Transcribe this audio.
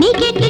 நீ கேட்டு